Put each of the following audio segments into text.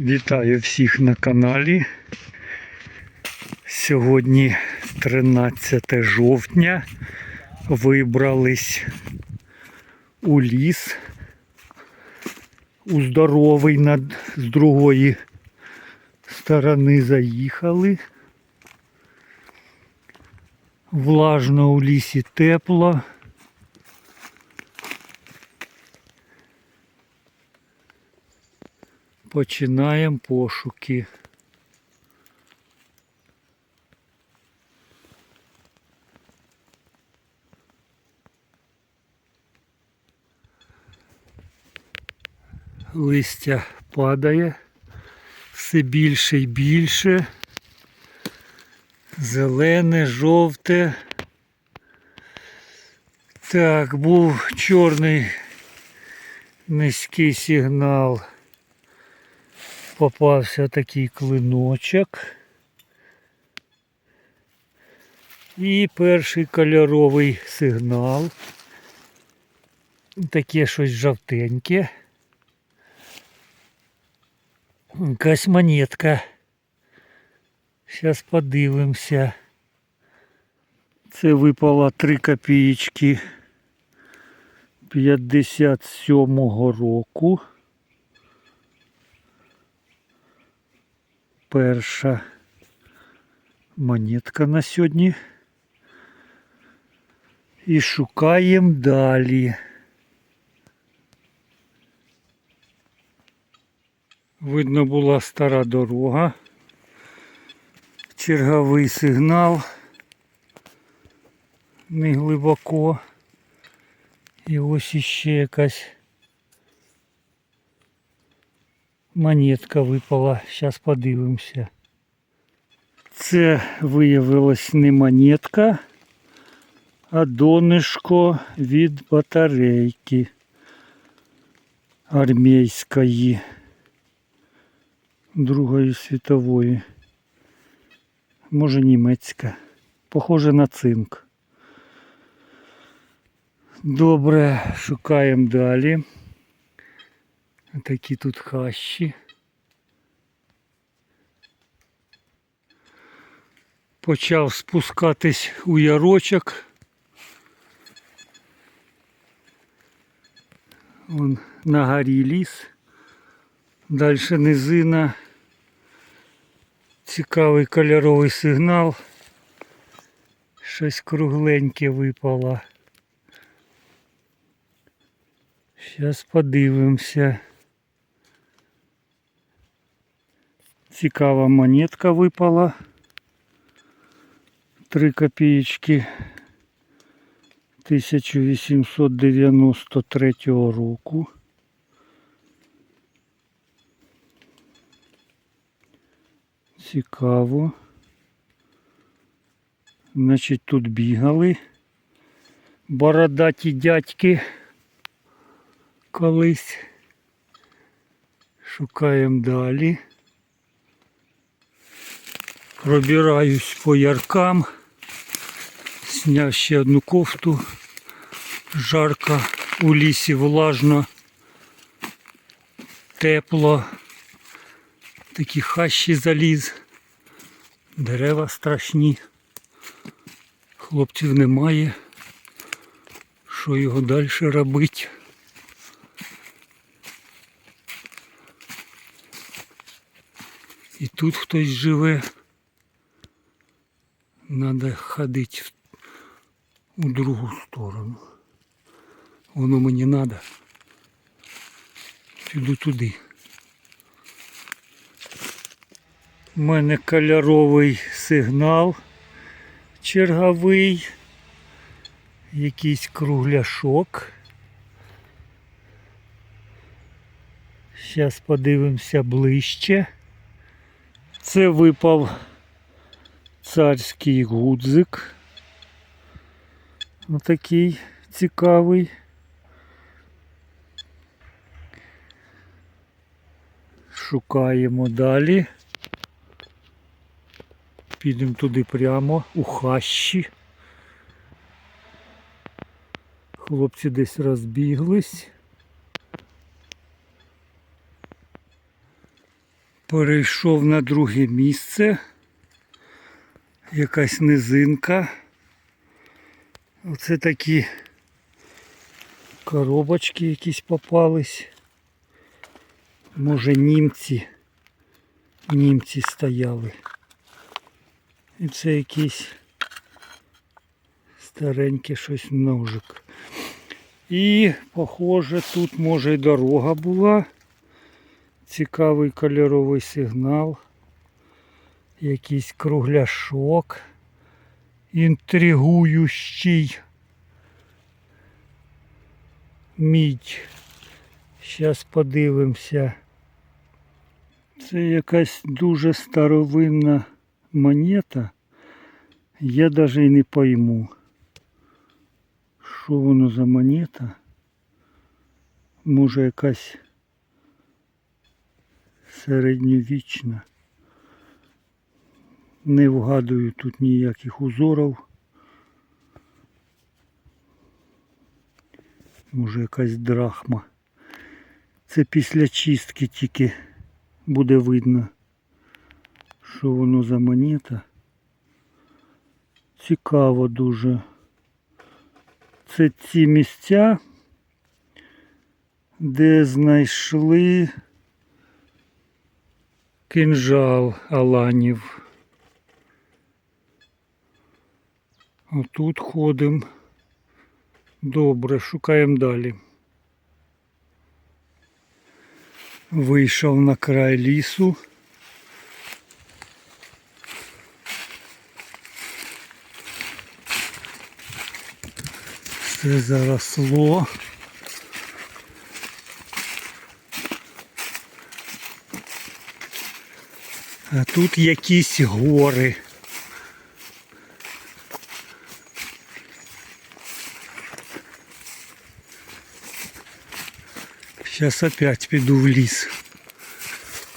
Вітаю всіх на каналі. Сьогодні 13 жовтня. Вибрались у ліс. У здоровий над... з другої сторони заїхали. Влажно у лісі тепло. Починаємо пошуки. Листя падає все більше і більше. Зелене, жовте. Так, був чорний низький сигнал попався такий клиночок. І перший кольоровий сигнал. Таке щось жовтеньке. Якась монетка. Зараз подивимося. Це випало 3 копієчки 57-го року. Перша монетка на сьогодні. І шукаємо далі. Видно була стара дорога. Черговий сигнал. Не глибоко. І ось іще якась монетка випала. Зараз подивимося. Це виявилось не монетка, а донышко від батарейки армійської Другої світової. Може німецька. Похоже на цинк. Добре, шукаємо далі. Такі тут хащі. Почав спускатись у ярочок. Вон на горі ліс. Далі низина. Цікавий кольоровий сигнал. Щось кругленьке випало. Зараз подивимося. Цікава монетка випала. Три копієчки 1893 року. Цікаво. Значить, тут бігали бородаті дядьки колись. Шукаємо далі. Пробираюсь по яркам. Сняв ще одну кофту. Жарко у лісі влажно, тепло. Такі хащі заліз. Дерева страшні. Хлопців немає. Що його далі робити? І тут хтось живе. Надо ходити у другу сторону. Воно мені надо. Піду туди. У мене кольоровий сигнал черговий. Якийсь кругляшок. Зараз подивимося ближче. Це випав царський гудзик. Отакий цікавий. Шукаємо далі. Підемо туди прямо у хащі. Хлопці десь розбіглись. Перейшов на друге місце. Якась низинка. Оце такі коробочки якісь попались. Може німці. Німці стояли. І це якийсь старенький щось ножик. І, похоже, тут може й дорога була. Цікавий кольоровий сигнал. Якийсь кругляшок. Інтригуючий. Мідь. Зараз подивимося. Це якась дуже старовинна монета. Я навіть і не пойму, що воно за монета. Може якась середньовічна. Не вгадую тут ніяких узорів. Може якась драхма. Це після чистки тільки буде видно, що воно за монета. Цікаво дуже. Це ці місця, де знайшли кинжал Аланів. Отут ходимо. Добре, шукаємо далі. Вийшов на край лісу. Все заросло. А тут якісь гори. Сейчас опять піду в ліс.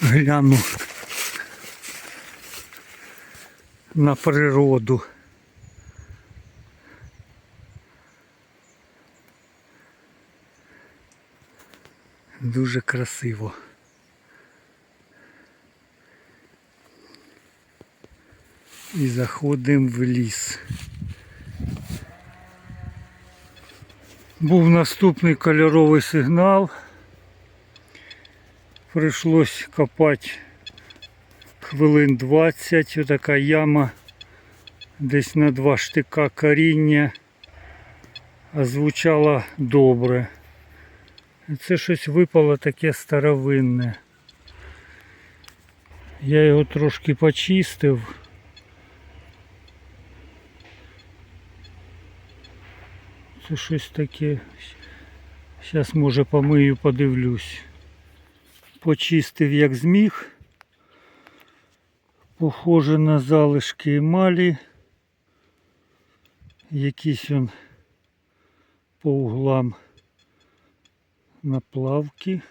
Гляну на природу. Дуже красиво. І заходимо в ліс. Був наступний кольоровий сигнал. Прийшлось копати хвилин 20. Отака яма десь на два штика коріння. А звучало добре. Це щось випало таке старовинне. Я його трошки почистив. Це щось таке. Зараз може помию, подивлюсь. Почистив як зміг. Похоже на залишки емалі. Якісь он по углам наплавки.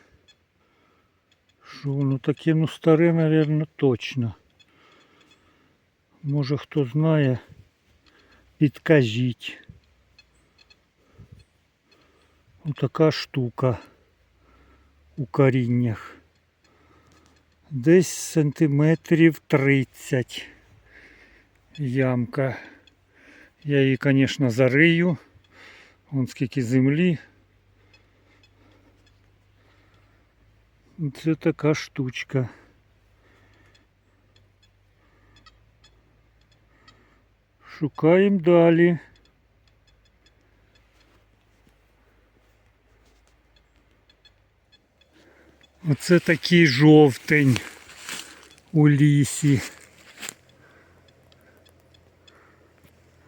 Що воно таке, ну старе, мабуть, точно. Може хто знає, підкажіть. Отака штука у коріннях. Десь сантиметрів 30 ямка. Я її, звісно, зарию. Вон скільки землі. Це така штучка. Шукаємо далі. Оце такий жовтень у лісі.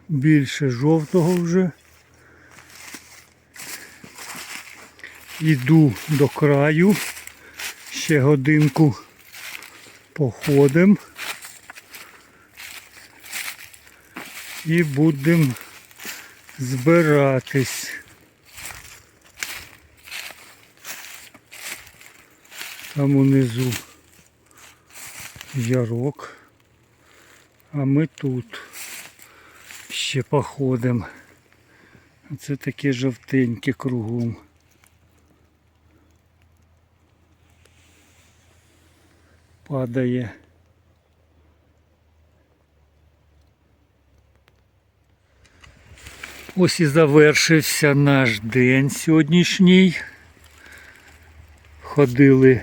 Більше жовтого вже. Іду до краю. Ще годинку походимо. І будемо збиратись. Там унизу ярок. А ми тут ще походимо. Це таке жовтеньке кругом. падає. Ось і завершився наш день сьогоднішній. Ходили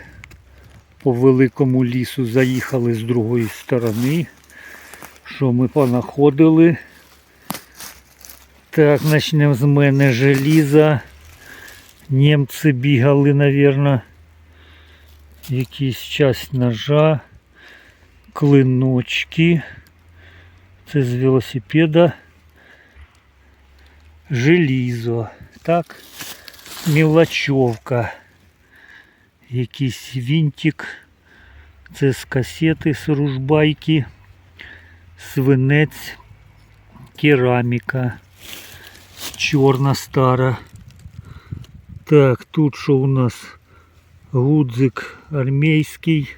по великому лісу, заїхали з другої сторони. Що ми понаходили? Так, почнемо з мене желіза. Німці бігали, навірно. Якийсь часть ножа, клиночки. Це з велосипеда. Желізо. Так. Мілочовка. Якийсь вінтик. Це з касети, з ружбайки. Свинець. Кераміка. Чорна стара. Так, тут що у нас гудзик армійський.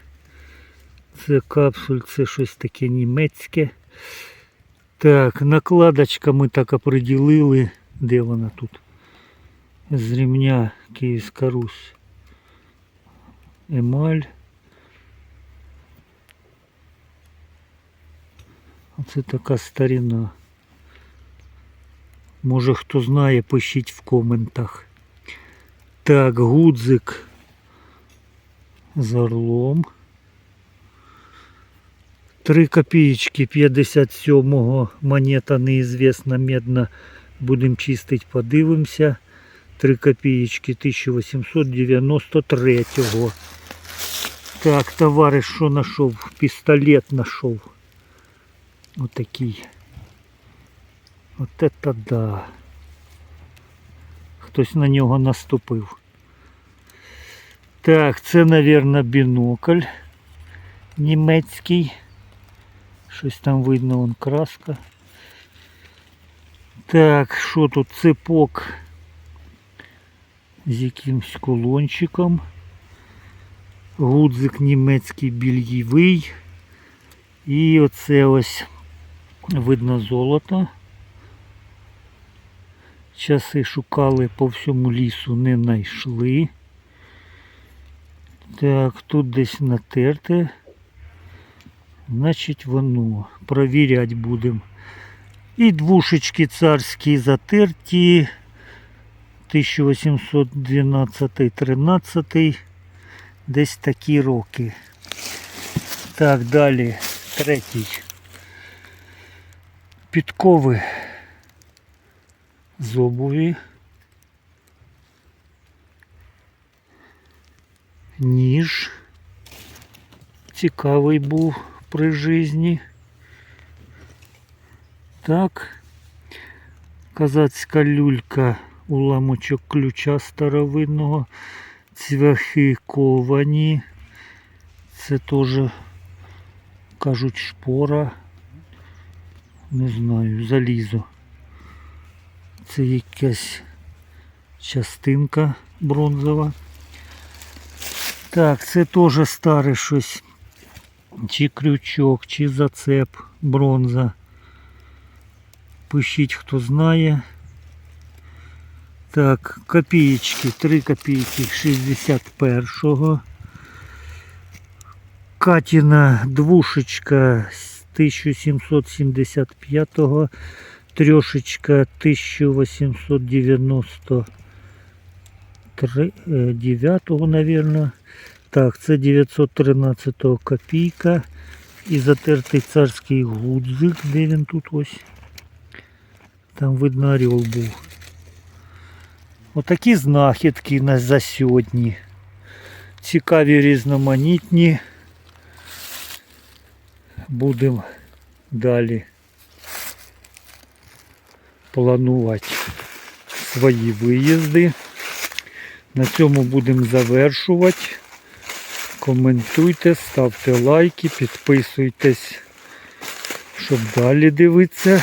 Це капсуль, це щось таке німецьке. Так, накладочка ми так оприділили. Де вона тут? З ремня Київська Русь. Емаль. Оце така старина. Може хто знає, пишіть в коментах. Так, гудзик з орлом. 3 копеечки 57-го монета неізвісна медна. Будемо чистити, подивимося. 3 копеечки 1893-го. Так, товариш, що знайшов? Пістолет знайшов. Отакий. От это да. Хтось на нього наступив. Так, це, мабуть, бінокль німецький. Щось там видно, вон краска. Так, що тут цепок З якимсь кулончиком. Гудзик німецький більєвий. І оце ось видно золото. Часи шукали по всьому лісу, не знайшли. Так, тут десь натерте. Значить воно. Провіряти будемо. І двушечки царські затерті. 1812-13. Десь такі роки. Так, далі. Третій. Підкови з обуві. Ніж. Цікавий був при житті. Так. Казацька люлька, Уламочок ключа старовинного, цвяхи ковані. Це теж, кажуть, шпора. Не знаю, залізо. Це якась частинка бронзова. Так, це теж старе щось. Чи крючок, чи зацеп, бронза. Пишіть, хто знає. Так, копієчки, 3 копійки 61-го. Катіна двушечка з 1775-го. Трьошечка 1899-го, наверное. Так, це 913-го копійка. І затертий царський гудзик, де він тут ось. Там видно орел був. Отакі знахідки на за сьогодні. Цікаві різноманітні. Будемо далі планувати свої виїзди. На цьому будемо завершувати. Коментуйте, ставте лайки, підписуйтесь, щоб далі дивитися.